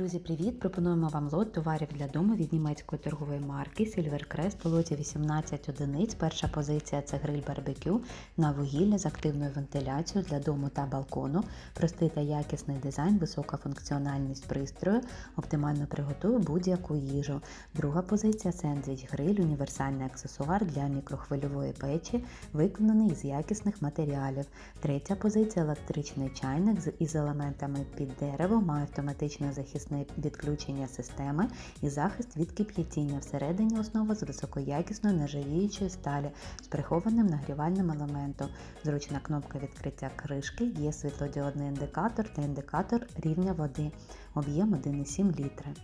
Друзі, привіт! Пропонуємо вам лот товарів для дому від німецької торгової марки Silvercrest у лоті 18 одиниць. Перша позиція це гриль барбекю на вугілля з активною вентиляцією для дому та балкону, простий та якісний дизайн, висока функціональність пристрою, оптимально приготує будь-яку їжу. Друга позиція сендвіч гриль, універсальний аксесуар для мікрохвильової печі, виконаний з якісних матеріалів. Третя позиція електричний чайник із елементами під дерево, має автоматичне захисне відключення системи і захист від кип'ятіння. Всередині основа з високоякісної нержавіючої сталі з прихованим нагрівальним елементом. Зручна кнопка відкриття кришки, є світлодіодний індикатор та індикатор рівня води. Об'єм 1,7 літри.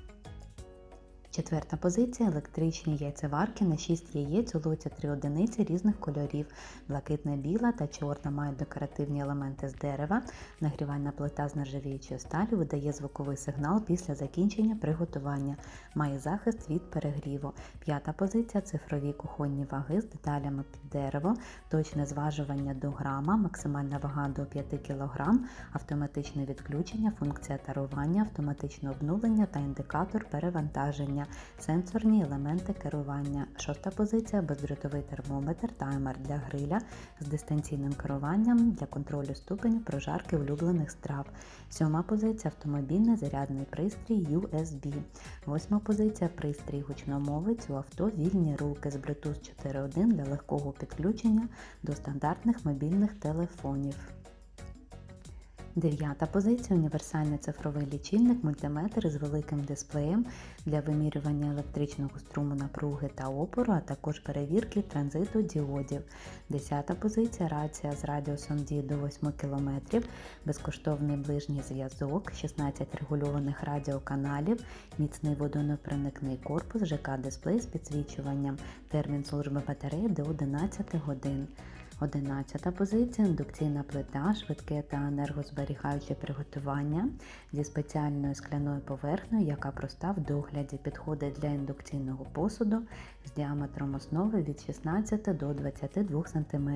Четверта позиція електричні яйцеварки на 6 яєць у лоті 3 одиниці різних кольорів. Блакитна, біла та чорна мають декоративні елементи з дерева. Нагрівальна плита з нержавіючої сталі видає звуковий сигнал після закінчення приготування. Має захист від перегріву. П'ята позиція цифрові кухонні ваги з деталями під дерево, точне зважування до грама, максимальна вага до 5 кг, автоматичне відключення, функція тарування, автоматичне обнулення та індикатор перевантаження, сенсорні елементи керування. Шоста позиція бездротовий термометр, таймер для гриля з дистанційним керуванням для контролю ступеню прожарки улюблених страв. Сьома позиція автомобільний зарядний пристрій USB. Восьма позиція пристрій гучномовець у авто вільні руки з Bluetooth 4.1 для легкого підключення до стандартних мобільних телефонів. Дев'ята позиція універсальний цифровий лічильник мультиметр із великим дисплеєм для вимірювання електричного струму напруги та опору, а також перевірки транзиту діодів. Десята позиція рація з радіусом дії до 8 км, безкоштовний ближній зв'язок, 16 регульованих радіоканалів, міцний водонепроникний корпус, ЖК-дисплей з підсвічуванням, термін служби батареї до 11 годин. Одинадцята позиція індукційна плита, швидке та енергозберігаюче приготування зі спеціальною скляною поверхнею, яка проста в догляді підходить для індукційного посуду з діаметром основи від 16 до 22 см.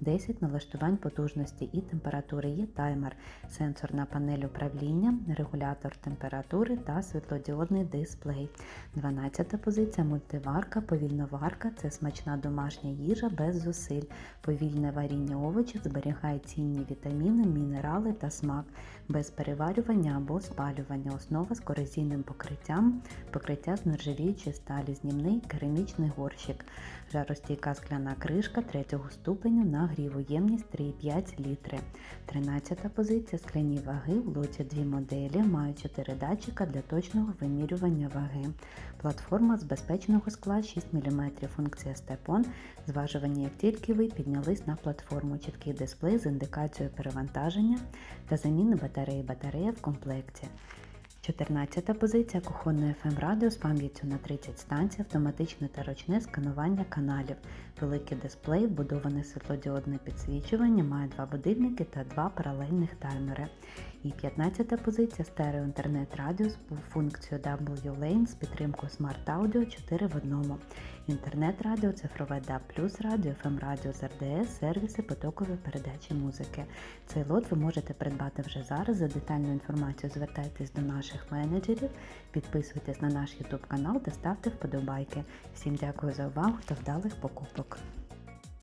10 налаштувань потужності і температури є таймер, сенсорна панель управління, регулятор температури та світлодіодний дисплей. 12 позиція мультиварка, повільноварка це смачна домашня їжа без зусиль. Повільне варіння овочів зберігає цінні вітаміни, мінерали та смак, без переварювання або спалювання. Основа з корозійним покриттям, покриття з нержавіючої сталі, знімний керамічний горщик, жаростійка скляна кришка третього ступеню на гріву, ємність 3,5 літри. 13 позиція скляні ваги в лоті дві моделі, мають 4 датчика для точного вимірювання ваги. Платформа з безпечного скла 6 мм, функція степон, зважування як тільки ви піднялись на платформу, чіткий дисплей з індикацією перевантаження та заміни батареї батарея в комплекті. 14 позиція кухонної FM радіо з пам'яттю на 30 станцій, автоматичне та ручне сканування каналів, великий дисплей, вбудоване світлодіодне підсвічування, має два будильники та два паралельних таймери. І 15-та позиція стерео інтернет радіо з функцією W-Lane з підтримкою Smart Audio 4 в 1. Інтернет-радіо, цифрове DAB+, радіо, FM радіо з РДС, сервіси потокової передачі музики. Цей лот ви можете придбати вже зараз. За детальну інформацію звертайтесь до наших менеджерів, підписуйтесь на наш YouTube канал та ставте вподобайки. Всім дякую за увагу та вдалих покупок!